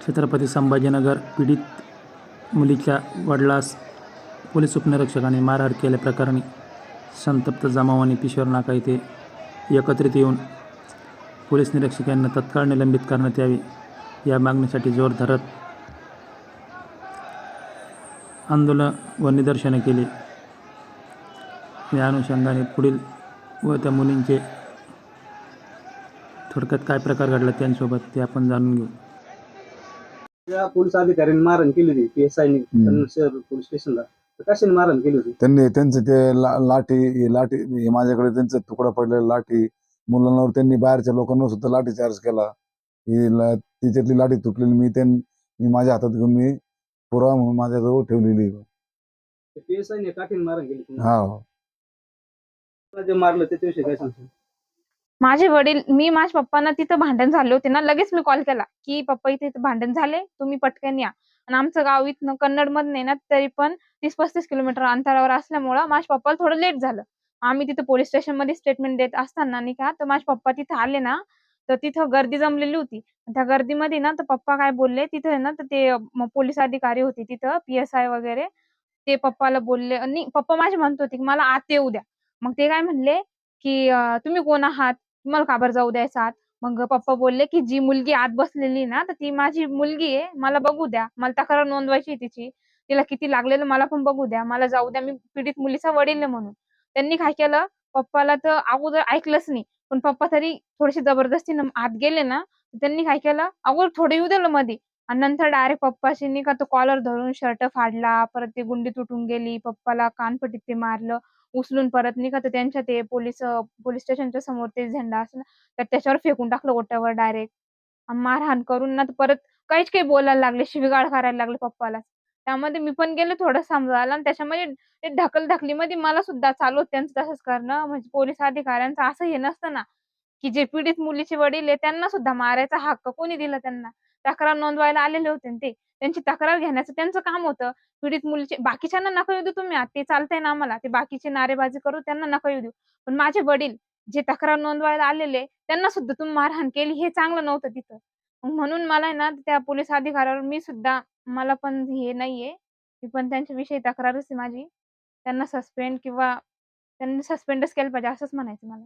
छत्रपती संभाजीनगर पीडित मुलीच्या वडिलास पोलीस उपनिरीक्षकाने मारहाण केल्याप्रकरणी संतप्त जमाव आणि पिशोर नाका येथे एकत्रित येऊन पोलीस निरीक्षक यांना तत्काळ निलंबित करण्यात यावे या मागणीसाठी जोर धरत आंदोलन व निदर्शनं केली. या अनुषंगाने पुढील व त्या मुलींचे थोडक्यात काय प्रकार घडला त्यांसोबत ते आपण जाणून घेऊ. त्या पोलीस अधिकाऱ्यांनी मारहाण केली होती पी एस आयनी शहर पोलीस स्टेशनला. कशाने मारहाण केली होती? त्यांनी त्यांचं ते ला- लाठी लाठी हे माझ्याकडे त्यांचं तुकडा पडलेला लाठी मुलांवर त्यांनी बाहेरच्या लोकांवर सुद्धा लाठी चार्ज केला. ही ला- तिच्यातली लाठी तुटलेली मी त्यां मी माझ्या हातात घेऊन मी पुरावा म्हणून माझ्याजवळ ठेवलेली. पी एस आयने काठीने मारहाण केली हा. जे मारलं त्याच्याविषयी काय सांगतो माझे वडील मी माझ्या पप्पांना तिथं भांडण झाले होते ना लगेच मी कॉल केला की पप्पा इथे भांडण झाले तुम्ही पटकन या. आणि आमचं गाव इथनं कन्नडमध्ये ना तरी पण तीस पस्तीस किलोमीटर अंतरावर असल्यामुळं माझ्या पप्पाला थोडं लेट झालं. आम्ही तिथं पोलीस स्टेशनमध्ये स्टेटमेंट देत असताना नाही का तर माझे पप्पा तिथे आले ना तर तिथं गर्दी जमलेली होती. त्या गर्दीमध्ये ना तर पप्पा काय बोलले तिथं ना तर ते पोलीस अधिकारी होते तिथं पी एस आय वगैरे. ते पप्पाला बोलले आणि पप्पा माझे म्हणत होते की मला आत येऊ द्या. मग ते काय म्हणले की तुम्ही कोण आहात? तुम्हाला का बरं जाऊ द्यायचा आत? मग पप्पा बोलले की जी मुलगी आत बसलेली ना तर ती माझी मुलगी आहे मला बघू द्या. मला तक्रार नोंदवायची आहे तिची. तिला किती लागलेलं मला पण बघू द्या. मला जाऊ द्या. मी पीडित मुलीचा वडील म्हणून. त्यांनी काय केलं? पप्पाला तर अगोदर ऐकलंच नाही. पण पप्पा तरी थोडेसे जबरदस्तीनं आत गेले ना त्यांनी काय केलं? अगोदर थोडं येऊ दिलं मध्ये आणि नंतर डायरेक्ट पप्पाशी नाही का तो कॉलर धरून शर्ट फाडला. परत ती गुंडी तुटून गेली. पप्पाला कानपटीत ते मारलं. उचलून परत निघत. तर त्यांच्या ते पोलीस पोलीस स्टेशनच्या समोर ते झेंडा असतो तर त्याच्यावर फेकून टाकलं ओट्यावर डायरेक्ट मारहाण करून ना तर परत काहीच काही बोलायला लागले शिवीगाळ करायला लागले पप्पाला. त्यामध्ये मी पण गेले थोडं समजायला आणि त्याच्यामध्ये ते ढकल ढकलीमध्ये मला सुद्धा चालू त्यांचं तसंच करणं. म्हणजे पोलीस अधिकाऱ्यांचं असं हे नसतं ना की जे पीडित मुलीचे वडील आहे त्यांना सुद्धा मारायचा हक्क कोणी दिला त्यांना? तक्रार नोंदवायला आलेले होते ते. त्यांची तक्रार घेण्याचं त्यांचं काम होतं. पीडित मुलीचे बाकीच्यांना नका येऊ देऊ तुम्ही. ते चालतंय ना आम्हाला. ते बाकीचे नारेबाजी करू त्यांना नका येऊ देऊ. पण माझे वडील जे तक्रार नोंदवायला आलेले त्यांना सुद्धा तुम्ही मारहाण केली. हे चांगलं नव्हतं तिथं. म्हणून मला आहे ना त्या पोलीस अधिकाऱ्यावर मी सुद्धा मला पण हे नाहीये. मी पण त्यांच्याविषयी तक्रारच आहे माझी. त्यांना सस्पेंड किंवा त्यांनी सस्पेंडच केलं पाहिजे असंच म्हणायचं मला.